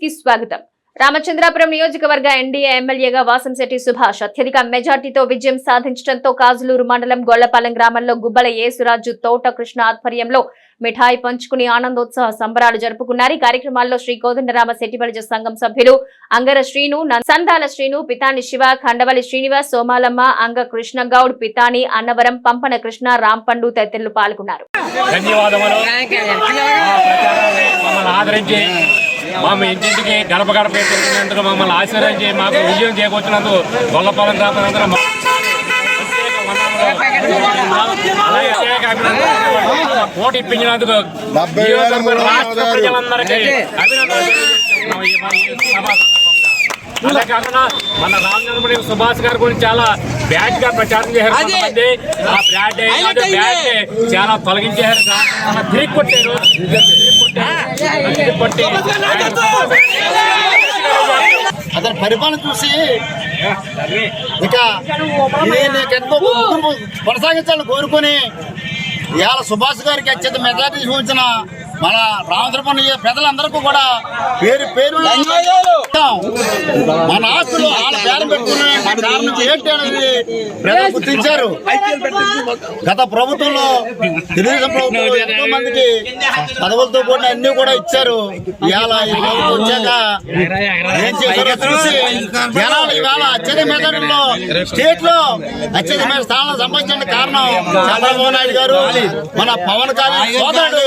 కి స్వాగతం. రామచంద్రాపురం నియోజకవర్గ ఎన్డీఏ ఎమ్మెల్యేగా వాసంశెట్టి సుభాష్. అత్యధిక మెజార్టీతో విజయం సాధించడంతో కాజులూరు మండలం గొళ్ళపాలెం గ్రామంలో గుబ్బల యేసురాజు తోట కృష్ణ ఆధ్వర్యంలో మిఠాయి పంచుకుని ఆనందోత్సవ సంబరాలు జరుపుకున్నారు. ఈ కార్యక్రమాల్లో శ్రీ కోదండరామ శెట్టిబలిజ సంఘం సభ్యులు అంగర శ్రీను సందాల శ్రీను పితాని శివ ఖండవలి శ్రీనివాస్ సోమాలమ్మ అంగ కృష్ణ గౌడ్ పితాని అన్నవరం పంపన కృష్ణ రాంపండు తదితరులు పాల్గొన్నారు. ధన్యవాదములు. మా ఇంటింటికి గడప గడప తిరుగుతున్నందుకు మమ్మల్ని ఆశీర్వదించి మాకు విజయం చేకూర్చినందుకు గొల్లపాలెం అభినందనలు. పోటీ ఇప్పించినందుకు రాష్ట్ర. ప్రజలందరికీ అభినందనలు. మన మన రామచంద్రపురి సుభాష్ గారి గురించి చాలా బ్యాడ్గా ప్రచారం చేశారు కొంతమంది. ఆ బ్యాడ్ బ్యాడ్ చాలా తొలగించారు తిరిగి కొట్టారు. అతని పరిపాలన చూసి ఇక ఎంతో కొనసాగించాలని కోరుకొని ఇవాళ సుభాష్ గారికి అత్యంత మెజార్టీ చూపించిన మన రామచంద్రపురం ప్రజలందరికీ కూడా పేరు పేరు మన ఆస్తులు వాళ్ళ పేరు పెట్టుకునే ఏంటి అనేది ప్రజలు గుర్తించారు. గత ప్రభుత్వంలో తెలుగుదేశం ప్రభుత్వంలో ఎంతో మందికి పదవులతో కూడిన అన్ని కూడా ఇచ్చారు. ఇవాళ ఈ ప్రభుత్వం వచ్చాక ఏం చేశారో చూసి జనాలు ఇవాళ అత్యధిక మెజార్టీలో స్టేట్లో అత్యధిక స్థానాలు సంపాదించిన కారణం చంద్రబాబు నాయుడు గారు మన పవన్ కళ్యాణ్ సోదరుడు.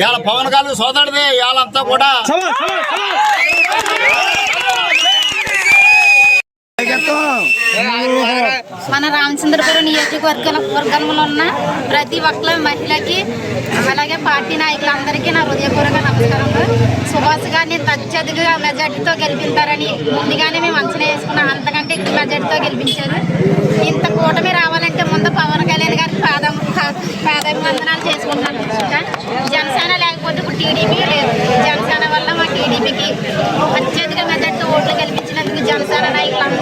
ఇవాళ పవన్ కళ్యాణ్ సోదరుడే ఇవాళ అంతా కూడా మన రామచంద్రపురం నియోజకవర్గ వర్గంలో ఉన్న ప్రతి ఒక్క మహిళకి అలాగే పార్టీ నాయకులందరికీ నా హృదయపూర్వక నమస్కారములు. సుభాష్ గారిని అత్యధిక మెజార్టీతో గెలిపిస్తారని ముందుగానే మేము అంచనా వేసుకున్నాం. అంతకంటే ఎక్కువ మెజార్టీతో గెలిపించారు ఇంత కూటమి రావాలంటే ముందు పవన్ కళ్యాణ్ గారికి పాదం పాదాభివందనాలు చేసుకున్నాను జనసేన లేకపోతే ఇప్పుడు టీడీపీ లేదు. జనసేన వల్ల మా టీడీపీకి అత్యధిక మెజార్టీతో ఓట్లు గెలిపించినందుకు జనసేన